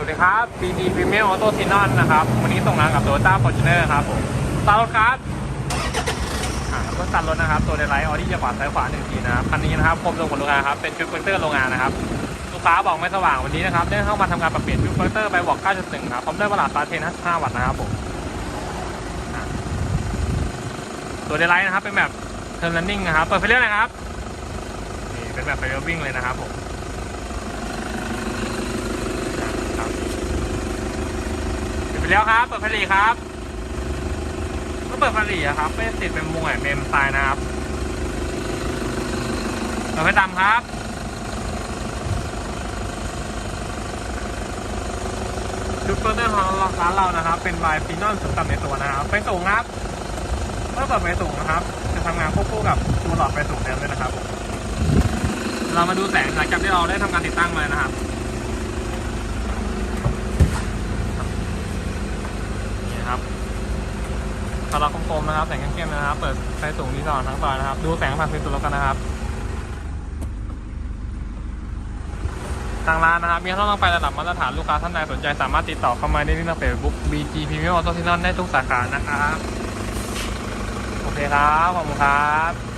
วัสดีครับ BG Premium Auto t i n o n นะครับ วันนี้ส่งงานกับ Toyota Fortuner ครับผมสตาร์ทรถครับอ่าเพื่อสตาร์ทรถนะครับ ตัวเดลไลท์ออดี้จะขวาซ้ายขวาหนึ่งทีนะครับ คันนี้นะครับคมตรงของโรงงานครับ เป็นฟิลเตอร์โรงงานนะครับ ลูกค้าบอกไม่สว่างวันนี้นะครับ ได้เข้ามาทำการปรับเปลี่ยนฟิลเตอร์ไปบอก9.1ครับ พร้อมด้วยเวลาสตาร์ทเทน55วัตต์นะครับผม ตัวเดลไลท์นะครับ เป็นแบบเทอร์น running นะครับ เปิดไฟเลี้ยวนะครับ นี่เป็นแบบไฟเลี้ยววิ่งเลยนะครับผม ครับปิดไป แล้วครับ เปิดไฟหลีครับเมื่อเปิดไฟหลีอะครับไม่ติดเป็นมุมไหนเมมตายนะครับเปิดไฟต่ำครับชุดเฟอร์เตอร์ของร้านเรานะครับ เป็นไวฟีนอนสูงต่ำในตัวนะครับไฟสูงครับ เมื่อเปิดไฟสูงนะครับ จะทำงานควบคู่กับตัวหลอดไฟสูงแทนด้วยนะครับผมเรามาดูแสงหลังจากที่เราได้ทำการติดตั้งมานะครับ นี่ครับ คาราคมๆนะครับ แสงเข้มๆนะครับ เปิดไฟสูงที่สองทั้งซอยนะครับ ดูแสงผ่านฟิล์มตัวรถกันนะครับ ทางร้านนะครับ มีข้อต้องไประดับมาตรฐานลูกค้าท่านใดสนใจสามารถติดต่อเข้ามาได้ที่ทาเฟซบุ๊ก BG Premium Auto Sinon ได้ทุกสาขานะครับ โอเคครับ ขอบคุณครับ